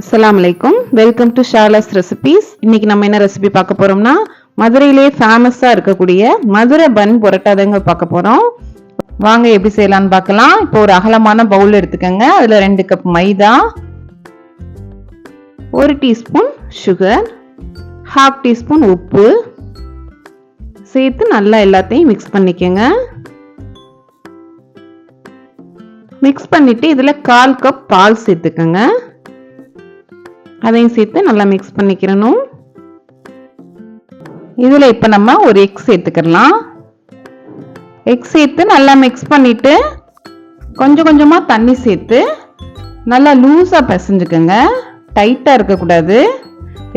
அஸ்லாம் வலைக்கும் welcome to ஷாலாஸ் recipes இன்னைக்கு நம்ம என்ன ரெசிபி பார்க்க போறோம்னா மதுரையிலே ஃபேமஸாக இருக்கக்கூடிய மதுரை பன் புரட்டாதங்க பார்க்க போறோம். வாங்க எப்படி செய்யலாம்னு பார்க்கலாம். இப்போ ஒரு அகலமான பவுல் எடுத்துக்கோங்க. அதில் ரெண்டு கப் மைதா ஒரு டீஸ்பூன் சுகர் ஹாஃப் டீஸ்பூன் உப்பு. சேர்த்து நல்லா எல்லாத்தையும் மிக்ஸ் பண்ணிக்கோங்க. மிக்ஸ் பண்ணிட்டு இதில் கால் கப் பால் சேர்த்துக்கோங்க. அதையும் சேர்த்து நல்லா மிக்ஸ் பண்ணிக்கிறணும். இதில் இப்போ நம்ம ஒரு எக் சேர்த்துக்கலாம் எக் சேர்த்து நல்லா மிக்ஸ் பண்ணிவிட்டு கொஞ்சம் கொஞ்சமாக தண்ணி சேர்த்து நல்லா லூஸாக பிசைஞ்சுக்கோங்க. டைட்டாக இருக்கக்கூடாது.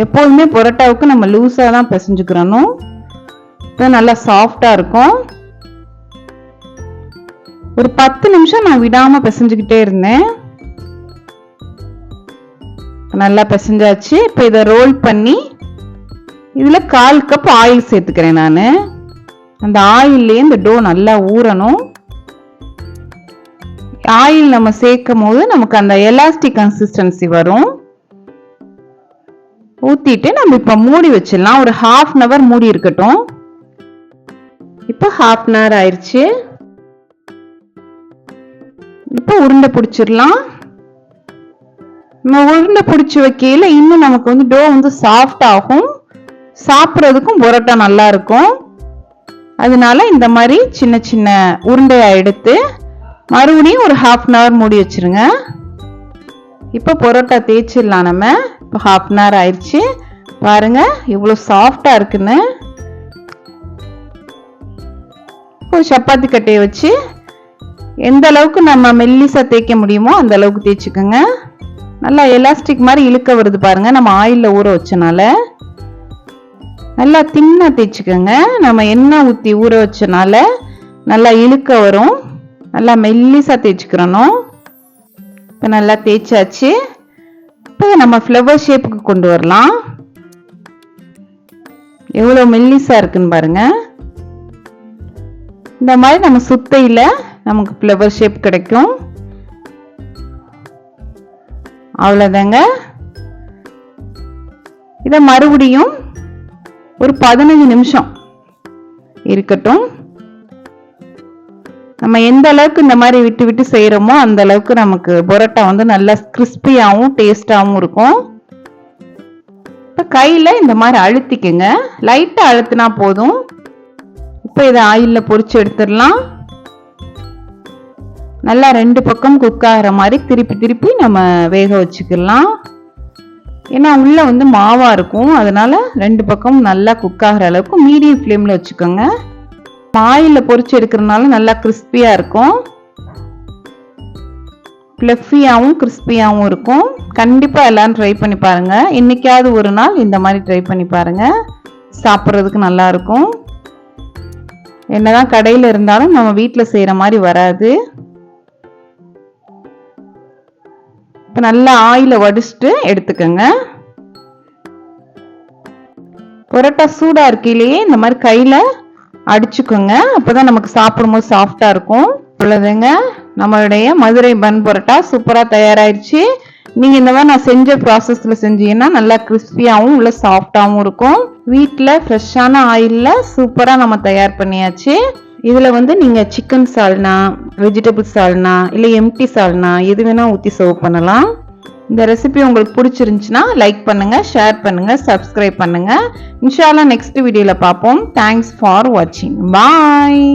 எப்போதுமே பொரோட்டாவுக்கு நம்ம லூஸாக தான் பிசைஞ்சுக்கிறணும். இப்போ நல்லா சாஃப்டாக இருக்கும். ஒரு பத்து நிமிஷம் நான் விடாமல் பிசைஞ்சுக்கிட்டே இருந்தேன். நல்லா பிசைஞ்சாச்சு. இப்போ இதை ரோல் பண்ணி இதில் கால் கப் ஆயில் சேர்த்துக்கிறேன் நான். அந்த ஆயில்லையே இந்த டோ நல்லா ஊறணும். ஆயில் நம்ம சேர்க்கும் போது நமக்கு அந்த எலாஸ்டிக் கன்சிஸ்டன்சி வரும். ஊத்திட்டு நம்ம இப்போ மூடி வச்சிடலாம். ஒரு ஹாஃப் அன் ஹவர் மூடி இருக்கட்டும். இப்போ ஹாஃப் அன் ஹவர் ஆயிடுச்சு இப்போ உருண்டை பிடிச்சிடலாம். நம்ம உருண்டை பிடிச்சி வைக்கையில் இன்னும் நமக்கு வந்து டோ வந்து சாஃப்ட் ஆகும். சாப்பிட்றதுக்கும் புரோட்டா நல்லா இருக்கும். அதனால இந்த மாதிரி சின்ன சின்ன உருண்டையாக எடுத்து மறுபடியும் ஒரு ஹாஃப் அன் ஹவர் மூடி வச்சிருங்க. இப்போ பொரோட்டா தேய்ச்சிடலாம் நம்ம. இப்போ ஹாஃப் அன் ஹவர் ஆயிடுச்சு. பாருங்க இவ்வளோ சாஃப்டாக இருக்குன்னு. ஒரு சப்பாத்தி கட்டையை வச்சு எந்த அளவுக்கு நம்ம மெல்லிசா தேய்க்க முடியுமோ அந்த அளவுக்கு தேய்ச்சிக்கோங்க. நல்லா எலாஸ்டிக் மாதிரி இழுக்க வருது பாருங்க. நம்ம ஆயிலில் ஊற வச்சனால. நல்லா தின்னாக தேய்ச்சிக்கோங்க. நம்ம எண்ணெய் ஊற்றி ஊற வச்சனால நல்லா இழுக்க வரும். நல்லா மெல்லிசாக தேய்ச்சிக்கிறணும். இப்போ நல்லா தேய்ச்சாச்சு. இப்போ நம்ம ஃப்ளவர் ஷேப்புக்கு கொண்டு வரலாம். எவ்வளோ மெல்லிசாக இருக்குன்னு பாருங்க. இந்த மாதிரி நம்ம சுத்தையில் நமக்கு ஃப்ளவர் ஷேப் கிடைக்கும். அவ்வளோதாங்க இதை மறுபடியும் ஒரு பதினஞ்சு நிமிஷம் இருக்கட்டும். நம்ம எந்த அளவுக்கு இந்த மாதிரி விட்டு விட்டு செய்கிறோமோ அந்த அளவுக்கு நமக்கு பொரோட்டா வந்து நல்லா கிறிஸ்பியாகவும் டேஸ்டாகவும் இருக்கும். இப்போ கையில் இந்த மாதிரி அழுத்திக்கங்க. லைட்டாக அழுத்தினா போதும். இப்போ இதை ஆயிலில் பொறிச்சு எடுத்துடலாம். நல்லா ரெண்டு பக்கம் குக் ஆகிற மாதிரி திருப்பி திருப்பி நம்ம வேக வச்சுக்கலாம். ஏன்னா உள்ளே வந்து மாவாக இருக்கும். அதனால் ரெண்டு பக்கம் நல்லா குக் ஆகிற அளவுக்கு மீடியம் ஃப்ளேமில் வச்சுக்கோங்க. ஆயிலில் பொறிச்சு எடுக்கிறதுனால நல்லா கிறிஸ்பியாக இருக்கும். ஃப்ளஃபியாகவும் கிறிஸ்பியாகவும் இருக்கும். கண்டிப்பாக எல்லாரும் ட்ரை பண்ணி பாருங்கள் இன்றைக்காவது ஒரு நாள் இந்த மாதிரி ட்ரை பண்ணி பாருங்கள் சாப்பிட்றதுக்கு நல்லா இருக்கும். என்னதான் கடையில் இருந்தாலும் நம்ம வீட்டில் செய்கிற மாதிரி வராது. இப்போ நல்லா ஆயில வடிச்சிட்டு எடுத்துக்கோங்க. புரோட்டா சூடாக இருக்கையிலேயே இந்த மாதிரி கையில் அடிச்சுக்கோங்க. அப்பதான் நமக்கு சாப்பிடும்போது சாஃப்டாக இருக்கும். உள்ளதுங்க நம்மளுடைய மதுரை பன் புரோட்டா சூப்பராக தயாராகிடுச்சு நீங்கள் இந்த மாதிரி நான் செஞ்ச ப்ராசஸில் செஞ்சீங்கன்னா நல்லா கிறிஸ்பியாகவும் உள்ள சாஃப்டாகவும் இருக்கும். வீட்டில் ஃப்ரெஷ்ஷான ஆயிலில் சூப்பராக நம்ம தயார் பண்ணியாச்சு. இதில் வந்து நீங்கள் சிக்கன் சால்னா வெஜிடபிள் சால்னா இல்லை எம்டி சால்னா எது வேணால் ஊற்றி சர்வ் பண்ணலாம். இந்த ரெசிபி உங்களுக்கு பிடிச்சிருந்துச்சுன்னா லைக் பண்ணுங்கள் ஷேர் பண்ணுங்கள் சப்ஸ்கிரைப் பண்ணுங்கள் இன்ஷால்லாம் நெக்ஸ்ட் வீடியோவில் பார்ப்போம். தேங்க்ஸ் ஃபார் வாட்சிங் பாய்